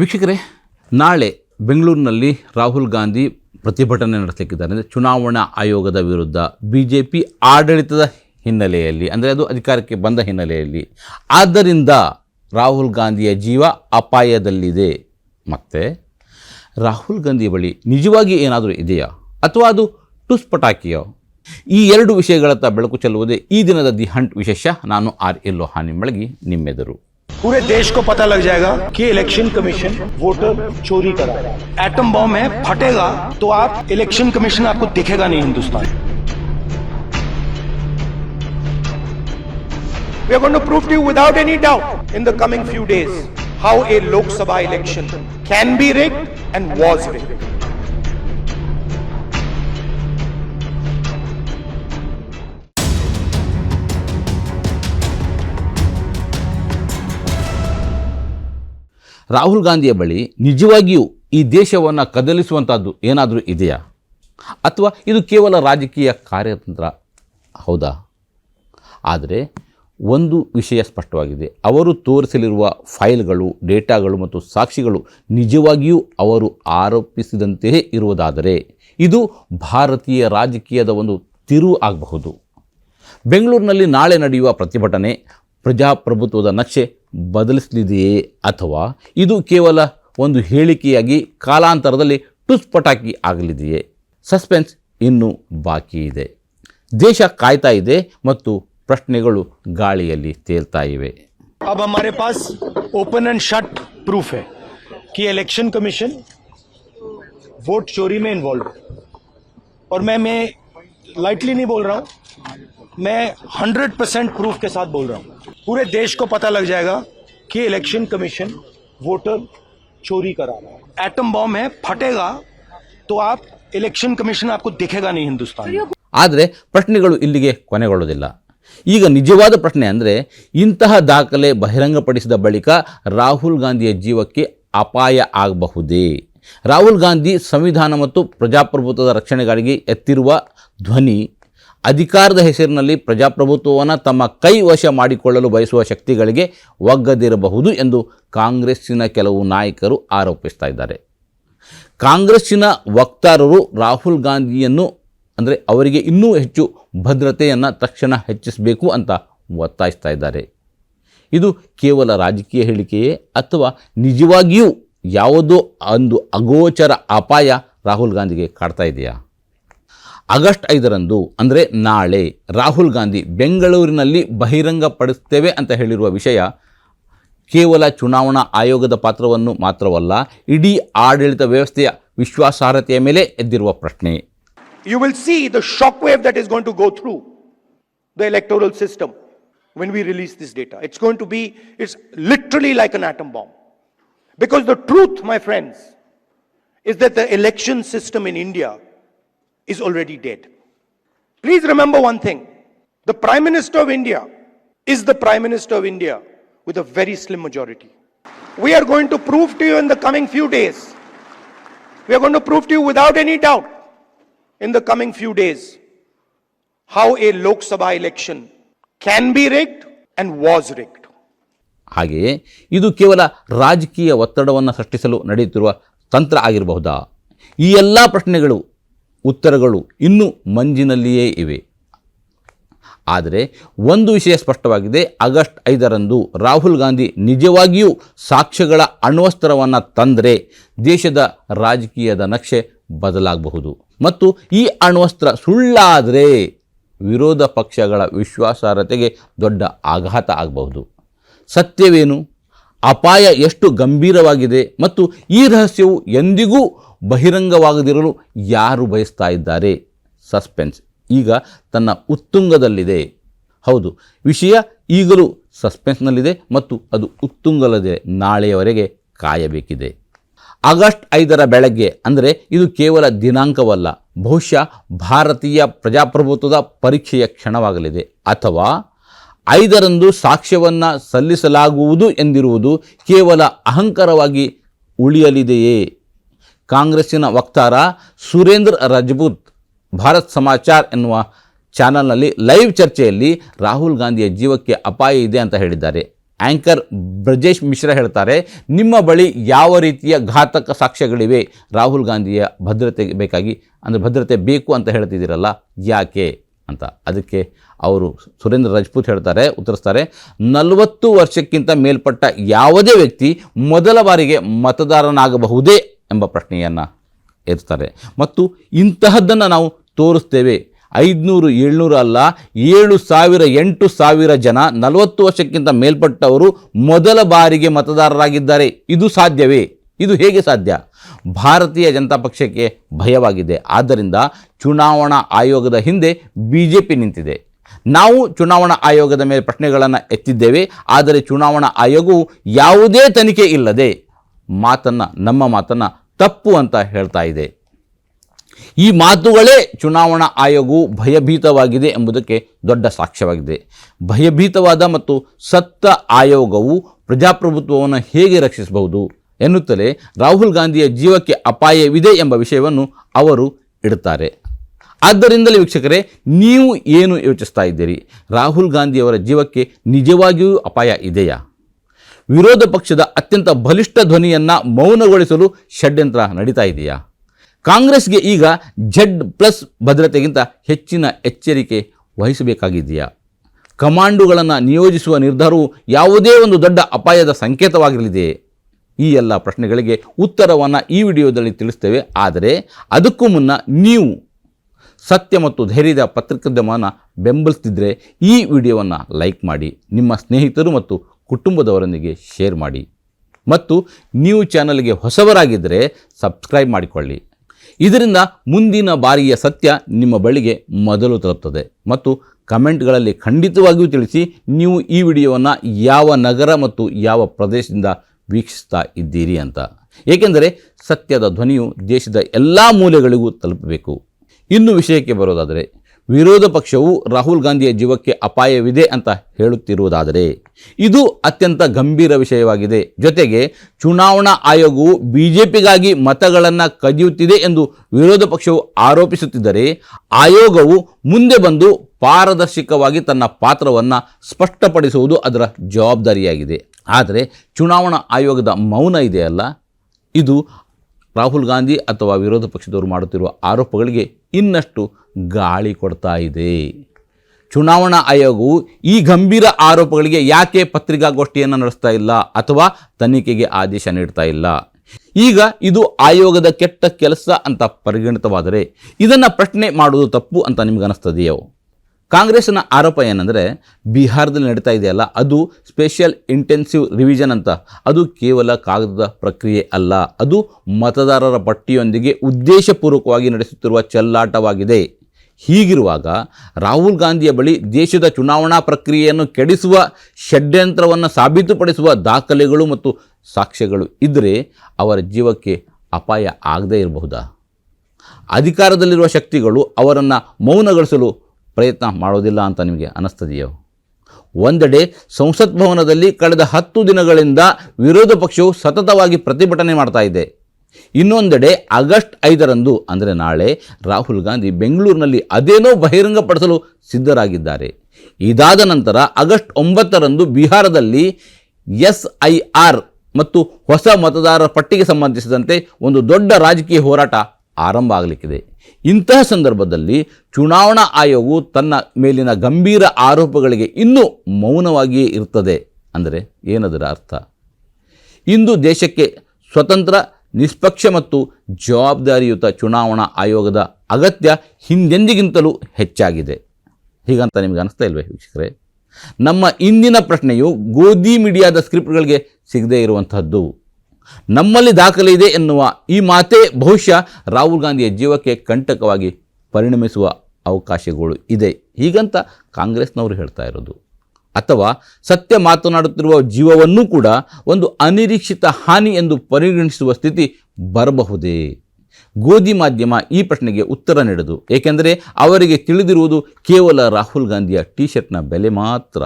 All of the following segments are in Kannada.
ವೀಕ್ಷಕರೇ, ನಾಳೆ ಬೆಂಗಳೂರಿನಲ್ಲಿ ರಾಹುಲ್ ಗಾಂಧಿ ಪ್ರತಿಭಟನೆ ನಡೆಸಲಿಕ್ಕಿದ್ದಾರೆ. ಅಂದರೆ ಚುನಾವಣಾ ಆಯೋಗದ ವಿರುದ್ಧ ಬಿ ಜೆ ಪಿ ಆಡಳಿತದ ಹಿನ್ನೆಲೆಯಲ್ಲಿ, ಅಂದರೆ ಅದು ಅಧಿಕಾರಕ್ಕೆ ಬಂದ ಹಿನ್ನೆಲೆಯಲ್ಲಿ, ಆದ್ದರಿಂದ ರಾಹುಲ್ ಗಾಂಧಿಯ ಜೀವ ಅಪಾಯದಲ್ಲಿದೆ. ಮತ್ತು ರಾಹುಲ್ ಗಾಂಧಿ ಬಳಿ ನಿಜವಾಗಿ ಏನಾದರೂ ಇದೆಯಾ? ಅಥವಾ ಅದು ಟುಸ್ ಪಟಾಕಿಯೋ? ಈ ಎರಡು ವಿಷಯಗಳತ್ತ ಬೆಳಕು ಚೆಲ್ಲುವುದೇ ಈ ದಿನದ ದಿ ಹಂಟ್ ವಿಶೇಷ. ನಾನು ಆರ್ ಎಲ್ಲೋ ಹಾನಿ ಬೆಳಗಿ ನಿಮ್ಮೆದರು. पूरे देश को पता लग जाएगा कि इलेक्शन कमीशन वोटर चोरी कर। रहा है एटम बॉम्ब है, फटेगा तो आप इलेक्शन कमीशन आपको दिखेगा नहीं Hindustan. We are going to prove you without any doubt in the coming few days how a Lok Sabha election can be rigged and was rigged Rahul ಗಾಂಧಿಯ ಬಳಿ ನಿಜವಾಗಿಯೂ ಈ ದೇಶವನ್ನು ಕದಲಿಸುವಂಥದ್ದು ಏನಾದರೂ ಇದೆಯಾ? ಅಥವಾ ಇದು ಕೇವಲ ರಾಜಕೀಯ ಕಾರ್ಯತಂತ್ರ? ಹೌದಾ? ಆದರೆ ಒಂದು ವಿಷಯ ಸ್ಪಷ್ಟವಾಗಿದೆ. ಅವರು ತೋರಿಸಲಿರುವ ಫೈಲ್ಗಳು, ಡೇಟಾಗಳು ಮತ್ತು ಸಾಕ್ಷಿಗಳು ನಿಜವಾಗಿಯೂ ಅವರು ಆರೋಪಿಸಿದಂತೆಯೇ ಇರುವುದಾದರೆ ಇದು ಭಾರತೀಯ ರಾಜಕೀಯದ ಒಂದು ತಿರುವು ಆಗಬಹುದು. ಬೆಂಗಳೂರಿನಲ್ಲಿ ನಾಳೆ ನಡೆಯುವ ಪ್ರತಿಭಟನೆ, ಪ್ರಜಾಪ್ರಭುತ್ವದ ನಕ್ಷೆ ಬದಲಿಸಲಿದೆಯೇ ಅಥವಾ ಇದು ಕೇವಲ ಒಂದು ಹೇಳಿಕೆಯಾಗಿ ಕಾಲಾಂತರದಲ್ಲಿ ಟುಸ್ ಪಟಾಕಿ ಆಗಲಿದೆಯೇ ಸಸ್ಪೆನ್ಸ್ ಇನ್ನೂ ಬಾಕಿ ಇದೆ ದೇಶ ಕಾಯ್ತಾ ಇದೆ ಮತ್ತು ಪ್ರಶ್ನೆಗಳು ಗಾಳಿಯಲ್ಲಿ ತೇಲ್ತಾ ಇವೆ अब हमारे पास ओपन एंड शट प्रूफ है कि इलेक्शन कमीशन वोट चोरी में इन्वॉल्व है और मैं मैं लाइटली नहीं बोल रहा हूं मैं 100 परसेंट प्रूफ के साथ बोल रहा हूं पूरे देश को पता लग जाएगा कि इलेक्शन कमीशन वोटर चोरी करा रहा है एटम बॉम्ब है फटेगा तो आप इलेक्शन कमीशन आपको दिखेगा नहीं हिंदुस्तान में ಆದರೆ ಪ್ರಶ್ನೆಗಳು ಇಲ್ಲಿಗೆ ಕೊನೆಗೊಳ್ಳುವುದಿಲ್ಲ ಈಗ ನಿಜವಾದ ಪ್ರಶ್ನೆ ಅಂದರೆ ಇಂತಹ ದಾಖಲೆ ಬಹಿರಂಗಪಡಿಸಿದ ಬಳಿಕ ರಾಹುಲ್ ಗಾಂಧಿಯ ಜೀವಕ್ಕೆ ಅಪಾಯ ಆಗಬಹುದೇ ರಾಹುಲ್ ಗಾಂಧಿ ಸಂವಿಧಾನ ಮತ್ತು ಪ್ರಜಾಪ್ರಭುತ್ವದ ರಕ್ಷಣೆಗಾಗಿ ಎತ್ತಿರುವ ಧ್ವನಿ ಅಧಿಕಾರದ ಹೆಸರಿನಲ್ಲಿ ಪ್ರಜಾಪ್ರಭುತ್ವವನ್ನು ತಮ್ಮ ಕೈ ವಶ ಮಾಡಿಕೊಳ್ಳಲು ಬಯಸುವ ಶಕ್ತಿಗಳಿಗೆ ಒಗ್ಗದಿರಬಹುದು ಎಂದು ಕಾಂಗ್ರೆಸ್ಸಿನ ಕೆಲವು ನಾಯಕರು ಆರೋಪಿಸ್ತಾ ಇದ್ದಾರೆ. ಕಾಂಗ್ರೆಸ್ಸಿನ ವಕ್ತಾರರು ರಾಹುಲ್ ಗಾಂಧಿಯನ್ನು ಅಂದರೆ ಅವರಿಗೆ ಇನ್ನೂ ಹೆಚ್ಚು ಭದ್ರತೆಯನ್ನು ತಕ್ಷಣ ಹೆಚ್ಚಿಸಬೇಕು ಅಂತ ಒತ್ತಾಯಿಸ್ತಾ ಇದ್ದಾರೆ. ಇದು ಕೇವಲ ರಾಜಕೀಯ ಹೇಳಿಕೆಯೇ ಅಥವಾ ನಿಜವಾಗಿಯೂ ಯಾವುದೋ ಒಂದು ಅಗೋಚರ ಅಪಾಯ ರಾಹುಲ್ ಗಾಂಧಿಗೆ ಕಾಡ್ತಾ ಇದೆಯಾ? ಆಗಸ್ಟ್ ಐದರಂದು ಅಂದರೆ ನಾಳೆ ರಾಹುಲ್ ಗಾಂಧಿ ಬೆಂಗಳೂರಿನಲ್ಲಿ ಬಹಿರಂಗಪಡಿಸ್ತೇವೆ ಅಂತ ಹೇಳಿರುವ ವಿಷಯ ಕೇವಲ ಚುನಾವಣಾ ಆಯೋಗದ ಪಾತ್ರವನ್ನು ಮಾತ್ರವಲ್ಲ ಇಡೀ ಆಡಳಿತ ವ್ಯವಸ್ಥೆಯ ವಿಶ್ವಾಸಾರ್ಹತೆಯ ಮೇಲೆ ಎದ್ದಿರುವ ಪ್ರಶ್ನೆ you will see the shock wave that is going to go through the electoral system when we release this data. It's going to be, it's literally like an atom bomb. Because the truth, my friends, is that the election system in India is already dead. Please remember one thing the Prime Minister of India is the Prime Minister of India with a very slim majority. We are going to prove to you in the coming few days, we are going to prove to you without any doubt in the coming few days how a Lok Sabha election can be rigged and was rigged. ಹಾಗೆಯೇ ಇದು ಕೇವಲ ರಾಜಕೀಯ ಒತ್ತಡವನ್ನು ಸೃಷ್ಟಿಸಲು ನಡೆಯುತ್ತಿರುವ ತಂತ್ರ ಆಗಿರಬಹುದಾ ಈ ಎಲ್ಲ ಪ್ರಶ್ನೆಗಳು ಉತ್ತರಗಳು ಇನ್ನೂ ಮಂಜಿನಲ್ಲಿಯೇ ಇವೆ. ಆದರೆ ಒಂದು ವಿಷಯ ಸ್ಪಷ್ಟವಾಗಿದೆ. ಆಗಸ್ಟ್ ಐದರಂದು ರಾಹುಲ್ ಗಾಂಧಿ ನಿಜವಾಗಿಯೂ ಸಾಕ್ಷ್ಯಗಳ ಅಣ್ವಸ್ತ್ರವನ್ನು ತಂದರೆ ದೇಶದ ರಾಜಕೀಯದ ನಕ್ಷೆ ಬದಲಾಗಬಹುದು. ಮತ್ತು ಈ ಅಣ್ವಸ್ತ್ರ ಸುಳ್ಳಾದರೆ ವಿರೋಧ ಪಕ್ಷಗಳ ವಿಶ್ವಾಸಾರ್ಹತೆಗೆ ದೊಡ್ಡ ಆಘಾತ ಆಗಬಹುದು. ಸತ್ಯವೇನು? ಅಪಾಯ ಎಷ್ಟು ಗಂಭೀರವಾಗಿದೆ ಮತ್ತು ಈ ರಹಸ್ಯವು ಎಂದಿಗೂ ಬಹಿರಂಗವಾಗದಿರಲು ಯಾರು ಬಯಸ್ತಾ ಇದ್ದಾರೆ? ಸಸ್ಪೆನ್ಸ್. ಈಗ ತನ್ನ ಉತ್ತುಂಗದಲ್ಲಿದೆ. ಹೌದು, ವಿಷಯ ಈಗಲೂ ಸಸ್ಪೆನ್ಸ್ನಲ್ಲಿದೆ ಮತ್ತು ಅದು ಉತ್ತುಂಗಲದೆ ನಾಳೆಯವರೆಗೆ ಕಾಯಬೇಕಿದೆ. ಆಗಸ್ಟ್ ಐದರ ಬೆಳಗ್ಗೆ, ಅಂದರೆ ಇದು ಕೇವಲ ದಿನಾಂಕವಲ್ಲ, ಬಹುಶಃ ಭಾರತೀಯ ಪ್ರಜಾಪ್ರಭುತ್ವದ ಪರೀಕ್ಷೆಯ ಕ್ಷಣವಾಗಲಿದೆ. ಅಥವಾ ಐದರಂದು ಸಾಕ್ಷ್ಯವನ್ನು ಸಲ್ಲಿಸಲಾಗುವುದು ಎಂದಿರುವುದು ಕೇವಲ ಅಹಂಕಾರವಾಗಿ ಉಳಿಯಲಿದೆಯೇ? ಕಾಂಗ್ರೆಸ್ಸಿನ ವಕ್ತಾರ ಸುರೇಂದ್ರ ರಜಪೂತ್. ಭಾರತ್ ಸಮಾಚಾರ್ ಎನ್ನುವ ಚಾನಲ್ನಲ್ಲಿ ಲೈವ್ ಚರ್ಚೆಯಲ್ಲಿ ರಾಹುಲ್ ಗಾಂಧಿಯ ಜೀವಕ್ಕೆ ಅಪಾಯ ಇದೆ ಅಂತ ಹೇಳಿದ್ದಾರೆ. ಆ್ಯಂಕರ್ ಬ್ರಜೇಶ್ ಮಿಶ್ರಾ ಹೇಳ್ತಾರೆ, ನಿಮ್ಮ ಬಳಿ ಯಾವ ರೀತಿಯ ಘಾತಕ ಸಾಕ್ಷ್ಯಗಳಿವೆ? ರಾಹುಲ್ ಗಾಂಧಿಯ ಭದ್ರತೆಗೆ ಬೇಕಾಗಿ, ಅಂದರೆ ಭದ್ರತೆ ಬೇಕು ಅಂತ ಹೇಳ್ತಿದ್ದೀರಲ್ಲ, ಯಾಕೆ ಅಂತ. ಅದಕ್ಕೆ ಅವರು ಸುರೇಂದ್ರ ರಜಪೂತ್ ಹೇಳ್ತಾರೆ, ಉತ್ತರಿಸ್ತಾರೆ, ನಲವತ್ತು ವರ್ಷಕ್ಕಿಂತ ಮೇಲ್ಪಟ್ಟ ಯಾವುದೇ ವ್ಯಕ್ತಿ ಮೊದಲ ಬಾರಿಗೆ ಮತದಾರನಾಗಬಹುದೇ? ಎಂಬ ಪ್ರಶ್ನೆಯನ್ನು ಎತ್ತಾರೆ ಮತ್ತು ಇಂತಹದ್ದನ್ನು ನಾವು ತೋರಿಸ್ತೇವೆ. ಐದುನೂರು, ಏಳ್ನೂರು ಅಲ್ಲ, ಏಳು ಸಾವಿರ, ಎಂಟು ಸಾವಿರ ಜನ, ನಲವತ್ತು ವರ್ಷಕ್ಕಿಂತ ಮೇಲ್ಪಟ್ಟವರು ಮೊದಲ ಬಾರಿಗೆ ಮತದಾರರಾಗಿದ್ದಾರೆ. ಇದು ಸಾಧ್ಯವೇ? ಇದು ಹೇಗೆ ಸಾಧ್ಯ? ಭಾರತೀಯ ಜನತಾ ಪಕ್ಷಕ್ಕೆ ಭಯವಾಗಿದೆ. ಆದ್ದರಿಂದ ಚುನಾವಣಾ ಆಯೋಗದ ಹಿಂದೆ ಬಿ ಜೆ ಪಿ ನಿಂತಿದೆ. ನಾವು ಚುನಾವಣಾ ಆಯೋಗದ ಮೇಲೆ ಪ್ರಶ್ನೆಗಳನ್ನು ಎತ್ತಿದ್ದೇವೆ. ಆದರೆ ಚುನಾವಣಾ ಆಯೋಗವು ಯಾವುದೇ ತನಿಖೆ ಇಲ್ಲದೆ ಮಾತನ್ನು, ನಮ್ಮ ಮಾತನ್ನು ತಪ್ಪು ಅಂತ ಹೇಳ್ತಾ ಇದೆ. ಈ ಮಾತುಗಳೇ ಚುನಾವಣಾ ಆಯೋಗವು ಭಯಭೀತವಾಗಿದೆ ಎಂಬುದಕ್ಕೆ ದೊಡ್ಡ ಸಾಕ್ಷ್ಯವಾಗಿದೆ. ಭಯಭೀತವಾದ ಮತ್ತು ಸತ್ತ ಆಯೋಗವು ಪ್ರಜಾಪ್ರಭುತ್ವವನ್ನು ಹೇಗೆ ರಕ್ಷಿಸಬಹುದು ಎನ್ನುತ್ತಲೇ ರಾಹುಲ್ ಗಾಂಧಿಯ ಜೀವಕ್ಕೆ ಅಪಾಯವಿದೆ ಎಂಬ ವಿಷಯವನ್ನು ಅವರು ಇಡುತ್ತಾರೆ. ಆದ್ದರಿಂದಲೇ ವೀಕ್ಷಕರೇ, ನೀವು ಏನು ಯೋಚಿಸ್ತಾ ಇದ್ದೀರಿ? ರಾಹುಲ್ ಗಾಂಧಿಯವರ ಜೀವಕ್ಕೆ ನಿಜವಾಗಿಯೂ ಅಪಾಯ ಇದೆಯಾ? ವಿರೋಧ ಪಕ್ಷದ ಅತ್ಯಂತ ಬಲಿಷ್ಠ ಧ್ವನಿಯನ್ನು ಮೌನಗೊಳಿಸಲು ಷಡ್ಯಂತ್ರ ನಡೀತಾ ಇದೆಯಾ? ಕಾಂಗ್ರೆಸ್ಗೆ ಈಗ ಜೆಡ್ ಪ್ಲಸ್ ಭದ್ರತೆಗಿಂತ ಹೆಚ್ಚಿನ ಎಚ್ಚರಿಕೆ ವಹಿಸಬೇಕಾಗಿದೆಯಾ? ಕಮಾಂಡುಗಳನ್ನು ನಿಯೋಜಿಸುವ ನಿರ್ಧಾರವು ಯಾವುದೇ ಒಂದು ದೊಡ್ಡ ಅಪಾಯದ ಸಂಕೇತವಾಗಿರಲಿದೆ? ಈ ಎಲ್ಲ ಪ್ರಶ್ನೆಗಳಿಗೆ ಉತ್ತರವನ್ನು ಈ ವಿಡಿಯೋದಲ್ಲಿ ತಿಳಿಸ್ತೇವೆ. ಆದರೆ ಅದಕ್ಕೂ ಮುನ್ನ ನೀವು ಸತ್ಯ ಮತ್ತು ಧೈರ್ಯದ ಪತ್ರಿಕೋದ್ಯಮವನ್ನು ಬೆಂಬಲಿಸ್ತಿದ್ರೆ ಈ ವಿಡಿಯೋವನ್ನು ಲೈಕ್ ಮಾಡಿ. ನಿಮ್ಮ ಸ್ನೇಹಿತರು ಮತ್ತು ಕುಟುಂಬದವರೊಂದಿಗೆ ಶೇರ್ ಮಾಡಿ. ಮತ್ತು ನೀವು ಚಾನಲ್ಗೆ ಹೊಸವರಾಗಿದ್ದರೆ ಸಬ್ಸ್ಕ್ರೈಬ್ ಮಾಡಿಕೊಳ್ಳಿ. ಇದರಿಂದ ಮುಂದಿನ ಬಾರಿಯ ಸತ್ಯ ನಿಮ್ಮ ಬಳಿಗೆ ಮೊದಲು ತಲುಪ್ತದೆ. ಮತ್ತು ಕಮೆಂಟ್ಗಳಲ್ಲಿ ಖಂಡಿತವಾಗಿಯೂ ತಿಳಿಸಿ ನೀವು ಈ ವಿಡಿಯೋವನ್ನು ಯಾವ ನಗರ ಮತ್ತು ಯಾವ ಪ್ರದೇಶದಿಂದ ವೀಕ್ಷಿಸ್ತಾ ಇದ್ದೀರಿ ಅಂತ. ಏಕೆಂದರೆ ಸತ್ಯದ ಧ್ವನಿಯು ದೇಶದ ಎಲ್ಲ ಮೂಲೆಗಳಿಗೂ ತಲುಪಬೇಕು. ಇನ್ನು ವಿಷಯಕ್ಕೆ ಬರೋದಾದರೆ ವಿರೋಧ ಪಕ್ಷವು ರಾಹುಲ್ ಗಾಂಧಿಯ ಜೀವಕ್ಕೆ ಅಪಾಯವಿದೆ ಅಂತ ಹೇಳುತ್ತಿರುವುದಾದರೆ ಇದು ಅತ್ಯಂತ ಗಂಭೀರ ವಿಷಯವಾಗಿದೆ. ಜೊತೆಗೆ ಚುನಾವಣಾ ಆಯೋಗವು ಬಿಜೆಪಿಗಾಗಿ ಮತಗಳನ್ನು ಕದಿಯುತ್ತಿದೆ ಎಂದು ವಿರೋಧ ಪಕ್ಷವು ಆರೋಪಿಸುತ್ತಿದ್ದರೆ ಆಯೋಗವು ಮುಂದೆ ಬಂದು ಪಾರದರ್ಶಕವಾಗಿ ತನ್ನ ಪಾತ್ರವನ್ನು ಸ್ಪಷ್ಟಪಡಿಸುವುದು ಅದರ ಜವಾಬ್ದಾರಿಯಾಗಿದೆ. ಆದರೆ ಚುನಾವಣಾ ಆಯೋಗದ ಮೌನ ಇದೆಯಲ್ಲ? ಇದು ರಾಹುಲ್ ಗಾಂಧಿ ಅಥವಾ ವಿರೋಧ ಪಕ್ಷದವರು ಮಾಡುತ್ತಿರುವ ಆರೋಪಗಳಿಗೆ ಇನ್ನಷ್ಟು ಗಾಳಿ ಕೊಡ್ತಾ ಇದೆ. ಚುನಾವಣಾ ಆಯೋಗವು ಈ ಗಂಭೀರ ಆರೋಪಗಳಿಗೆ ಯಾಕೆ ಪತ್ರಿಕಾಗೋಷ್ಠಿಯನ್ನು ನಡೆಸ್ತಾ ಇಲ್ಲ ಅಥವಾ ತನಿಖೆಗೆ ಆದೇಶ ನೀಡ್ತಾ ಇಲ್ಲ? ಈಗ ಇದು ಆಯೋಗದ ಕೆಟ್ಟ ಕೆಲಸ ಅಂತ ಪರಿಗಣಿತವಾದರೆ ಇದನ್ನು ಪ್ರಶ್ನೆ ಮಾಡುವುದು ತಪ್ಪು ಅಂತ ನಿಮ್ಗೆ ಅನಿಸ್ತದೆಯೋ? ಕಾಂಗ್ರೆಸ್ನ ಆರೋಪ ಏನಂದರೆ, ಬಿಹಾರದಲ್ಲಿ ನಡೀತಾ ಇದೆಯಲ್ಲ, ಅದು ಸ್ಪೆಷಲ್ ಇಂಟೆನ್ಸಿವ್ ರಿವಿಷನ್ ಅಂತ. ಅದು ಕೇವಲ ಕಾಗದದ ಪ್ರಕ್ರಿಯೆ ಅಲ್ಲ, ಅದು ಮತದಾರರ ಪಟ್ಟಿಯೊಂದಿಗೆ ಉದ್ದೇಶಪೂರ್ವಕವಾಗಿ ನಡೆಸುತ್ತಿರುವ ಚೆಲ್ಲಾಟವಾಗಿದೆ. ಹೀಗಿರುವಾಗ ರಾಹುಲ್ ಗಾಂಧಿಯ ಬಳಿ ದೇಶದ ಚುನಾವಣಾ ಪ್ರಕ್ರಿಯೆಯನ್ನು ಕೆಡಿಸುವ ಷಡ್ಯಂತ್ರವನ್ನು ಸಾಬೀತುಪಡಿಸುವ ದಾಖಲೆಗಳು ಮತ್ತು ಸಾಕ್ಷ್ಯಗಳು ಇದ್ದರೆ ಅವರ ಜೀವಕ್ಕೆ ಅಪಾಯ ಆಗದೇ ಇರಬಹುದಾ? ಅಧಿಕಾರದಲ್ಲಿರುವ ಶಕ್ತಿಗಳು ಅವರನ್ನು ಮೌನಗೊಳಿಸಲು ಪ್ರಯತ್ನ ಮಾಡೋದಿಲ್ಲ ಅಂತ ನಿಮಗೆ ಅನ್ನಿಸ್ತದೆಯೋ? ಒಂದೆಡೆ ಸಂಸತ್ ಭವನದಲ್ಲಿ ಕಳೆದ ಹತ್ತು ದಿನಗಳಿಂದ ವಿರೋಧ ಪಕ್ಷವು ಸತತವಾಗಿ ಪ್ರತಿಭಟನೆ ಮಾಡ್ತಾ ಇದೆ. ಇನ್ನೊಂದೆಡೆ ಆಗಸ್ಟ್ ಐದರಂದು, ಅಂದರೆ ನಾಳೆ, ರಾಹುಲ್ ಗಾಂಧಿ ಬೆಂಗಳೂರಿನಲ್ಲಿ ಅದೇನೋ ಬಹಿರಂಗಪಡಿಸಲು ಸಿದ್ಧರಾಗಿದ್ದಾರೆ. ಇದಾದ ನಂತರ ಆಗಸ್ಟ್ ಒಂಬತ್ತರಂದು ಬಿಹಾರದಲ್ಲಿ ಎಸ್ ಐ ಆರ್ ಮತ್ತು ಹೊಸ ಮತದಾರರ ಪಟ್ಟಿಗೆ ಸಂಬಂಧಿಸಿದಂತೆ ಒಂದು ದೊಡ್ಡ ರಾಜಕೀಯ ಹೋರಾಟ ಆರಂಭ ಆಗಲಿಕ್ಕಿದೆ. ಇಂತಹ ಸಂದರ್ಭದಲ್ಲಿ ಚುನಾವಣಾ ಆಯೋಗವು ತನ್ನ ಮೇಲಿನ ಗಂಭೀರ ಆರೋಪಗಳಿಗೆ ಇನ್ನೂ ಮೌನವಾಗಿಯೇ ಇರ್ತದೆ ಅಂದರೆ ಏನದರ ಅರ್ಥ? ಇಂದು ದೇಶಕ್ಕೆ ಸ್ವತಂತ್ರ, ನಿಷ್ಪಕ್ಷ ಮತ್ತು ಜವಾಬ್ದಾರಿಯುತ ಚುನಾವಣಾ ಆಯೋಗದ ಅಗತ್ಯ ಹಿಂದೆಂದಿಗಿಂತಲೂ ಹೆಚ್ಚಾಗಿದೆ. ಹೀಗಂತ ನಿಮಗೆ ಅನಿಸ್ತಾ ಇಲ್ವೇ ವೀಕ್ಷಕರೇ? ನಮ್ಮ ಇಂದಿನ ಪ್ರಶ್ನೆಯು ಗೋಧಿ ಮೀಡಿಯಾದ ಸ್ಕ್ರಿಪ್ಟ್ಗಳಿಗೆ ಸಿಗದೇ ಇರುವಂತಹದ್ದು. ನಮ್ಮಲ್ಲಿ ದಾಖಲೆ ಇದೆ ಎನ್ನುವ ಈ ಮಾತೇ ಬಹುಶಃ ರಾಹುಲ್ ಗಾಂಧಿಯ ಜೀವಕ್ಕೆ ಕಂಟಕವಾಗಿ ಪರಿಣಮಿಸುವ ಅವಕಾಶಗಳು ಇದೆ. ಹೀಗಂತ ಕಾಂಗ್ರೆಸ್ನವರು ಹೇಳ್ತಾ ಇರೋದು. ಅಥವಾ ಸತ್ಯ ಮಾತನಾಡುತ್ತಿರುವ ಜೀವವನ್ನೂ ಕೂಡ ಒಂದು ಅನಿರೀಕ್ಷಿತ ಹಾನಿ ಎಂದು ಪರಿಗಣಿಸುವ ಸ್ಥಿತಿ ಬರಬಹುದೇ? ಗೋಧಿ ಮಾಧ್ಯಮ ಈ ಪ್ರಶ್ನೆಗೆ ಉತ್ತರ ನೀಡದು. ಏಕೆಂದರೆ ಅವರಿಗೆ ತಿಳಿದಿರುವುದು ಕೇವಲ ರಾಹುಲ್ ಗಾಂಧಿಯ ಟಿ ಶರ್ಟ್ನ ಬೆಲೆ ಮಾತ್ರ.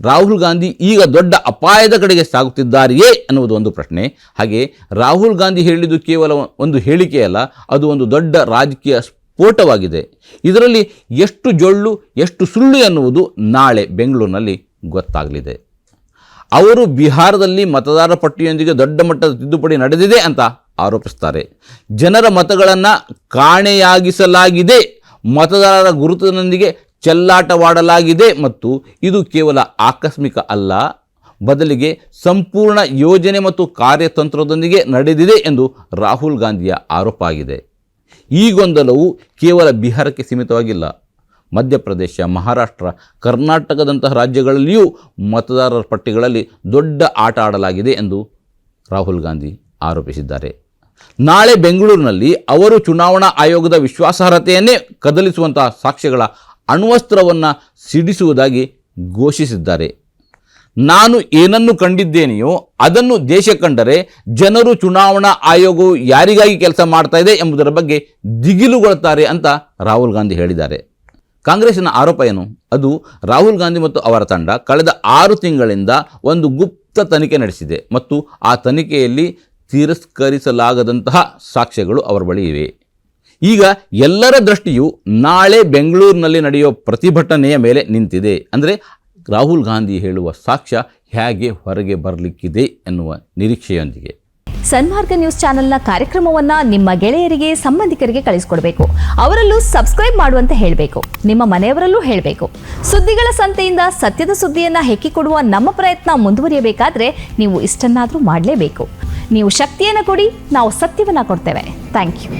ರಾಹುಲ್ ಗಾಂಧಿ ಈಗ ದೊಡ್ಡ ಅಪಾಯದ ಕಡೆಗೆ ಸಾಗುತ್ತಿದ್ದಾರೆಯೇ ಅನ್ನುವುದು ಒಂದು ಪ್ರಶ್ನೆ. ಹಾಗೆ ರಾಹುಲ್ ಗಾಂಧಿ ಹೇಳಿದ್ದು ಕೇವಲ ಒಂದು ಹೇಳಿಕೆಯಲ್ಲ ಅದು ಒಂದು ದೊಡ್ಡ ರಾಜಕೀಯ ಸ್ಫೋಟವಾಗಿದೆ. ಇದರಲ್ಲಿ ಎಷ್ಟು ಜೊಳ್ಳು, ಎಷ್ಟು ಸುಳ್ಳು ಎನ್ನುವುದು ನಾಳೆ ಬೆಂಗಳೂರಿನಲ್ಲಿ ಗೊತ್ತಾಗಲಿದೆ. ಅವರು ಬಿಹಾರದಲ್ಲಿ ಮತದಾರ ಪಟ್ಟಿಯೊಂದಿಗೆ ದೊಡ್ಡ ಮಟ್ಟದ ತಿದ್ದುಪಡಿ ನಡೆದಿದೆ ಅಂತ ಆರೋಪಿಸ್ತಾರೆ. ಜನರ ಮತಗಳನ್ನು ಕಾಣೆಯಾಗಿಸಲಾಗಿದೆ. ಮತದಾರರ ಗುರುತಿನೊಂದಿಗೆ ಚೆಲ್ಲಾಟವಾಡಲಾಗಿದೆ ಮತ್ತು ಇದು ಕೇವಲ ಆಕಸ್ಮಿಕ ಅಲ್ಲ, ಬದಲಿಗೆ ಸಂಪೂರ್ಣ ಯೋಜನೆ ಮತ್ತು ಕಾರ್ಯತಂತ್ರದೊಂದಿಗೆ ನಡೆದಿದೆ ಎಂದು ರಾಹುಲ್ ಗಾಂಧಿಯ ಆರೋಪ ಆಗಿದೆ. ಈ ಗೊಂದಲವು ಕೇವಲ ಬಿಹಾರಕ್ಕೆ ಸೀಮಿತವಾಗಿಲ್ಲ, ಮಧ್ಯಪ್ರದೇಶ, ಮಹಾರಾಷ್ಟ್ರ, ಕರ್ನಾಟಕದಂತಹ ರಾಜ್ಯಗಳಲ್ಲಿಯೂ ಮತದಾರರ ಪಟ್ಟಿಗಳಲ್ಲಿ ದೊಡ್ಡ ಆಟ ಆಡಲಾಗಿದೆ ಎಂದು ರಾಹುಲ್ ಗಾಂಧಿ ಆರೋಪಿಸಿದ್ದಾರೆ. ನಾಳೆ ಬೆಂಗಳೂರಿನಲ್ಲಿ ಅವರು ಚುನಾವಣಾ ಆಯೋಗದ ವಿಶ್ವಾಸಾರ್ಹತೆಯನ್ನೇ ಕದಲಿಸುವಂತಹ ಸಾಕ್ಷ್ಯಗಳ ಅಣ್ವಸ್ತ್ರವನ್ನು ಸಿಡಿಸುವುದಾಗಿ ಘೋಷಿಸಿದ್ದಾರೆ. ನಾನು ಏನನ್ನು ಕಂಡಿದ್ದೇನೆಯೋ ಅದನ್ನು ದೇಶ ಕಂಡರೆ ಜನರು ಚುನಾವಣಾ ಆಯೋಗವು ಯಾರಿಗಾಗಿ ಕೆಲಸ ಮಾಡ್ತಾ ಇದೆ ಎಂಬುದರ ಬಗ್ಗೆ ದಿಗಿಲುಗೊಳ್ತಾರೆ ಅಂತ ರಾಹುಲ್ ಗಾಂಧಿ ಹೇಳಿದ್ದಾರೆ. ಕಾಂಗ್ರೆಸ್ಸಿನ ಆರೋಪ ಏನು? ಅದು ರಾಹುಲ್ ಗಾಂಧಿ ಮತ್ತು ಅವರ ತಂಡ ಕಳೆದ ಆರು ತಿಂಗಳಿಂದ ಒಂದು ಗುಪ್ತ ತನಿಖೆ ನಡೆಸಿದೆ ಮತ್ತು ಆ ತನಿಖೆಯಲ್ಲಿ ತಿರಸ್ಕರಿಸಲಾಗದಂತಹ ಸಾಕ್ಷ್ಯಗಳು ಅವರ ಬಳಿ ಇವೆ. ಈಗ ಎಲ್ಲರ ದೃಷ್ಟಿಯು ನಾಳೆ ಬೆಂಗಳೂರಿನಲ್ಲಿ ನಡೆಯುವ ಪ್ರತಿಭಟನೆಯ ಮೇಲೆ ನಿಂತಿದೆ. ಅಂದರೆ ರಾಹುಲ್ ಗಾಂಧಿ ಹೇಳುವ ಸಾಕ್ಷ್ಯ ಹೇಗೆ ಹೊರಗೆ ಬರಲಿಕ್ಕಿದೆ ಎನ್ನುವ ನಿರೀಕ್ಷೆಯೊಂದಿಗೆ. ಸನ್ಮಾರ್ಗ ನ್ಯೂಸ್ ಚಾನೆಲ್ನ ಕಾರ್ಯಕ್ರಮವನ್ನ ನಿಮ್ಮ ಗೆಳೆಯರಿಗೆ, ಸಂಬಂಧಿಕರಿಗೆ ಕಳಿಸಿಕೊಡಬೇಕು. ಅವರಲ್ಲೂ ಸಬ್ಸ್ಕ್ರೈಬ್ ಮಾಡುವಂತೆ ಹೇಳಬೇಕು. ನಿಮ್ಮ ಮನೆಯವರಲ್ಲೂ ಹೇಳಬೇಕು. ಸುದ್ದಿಗಳ ಸಂತೆಯಿಂದ ಸತ್ಯದ ಸುದ್ದಿಯನ್ನ ಹೆಕ್ಕಿಕೊಡುವ ನಮ್ಮ ಪ್ರಯತ್ನ ಮುಂದುವರಿಯಬೇಕಾದ್ರೆ ನೀವು ಇಷ್ಟನ್ನಾದರೂ ಮಾಡಲೇಬೇಕು. ನೀವು ಶಕ್ತಿಯನ್ನು ಕೊಡಿ, ನಾವು ಸತ್ಯವನ್ನ ಕೊಡ್ತೇವೆ. Thank you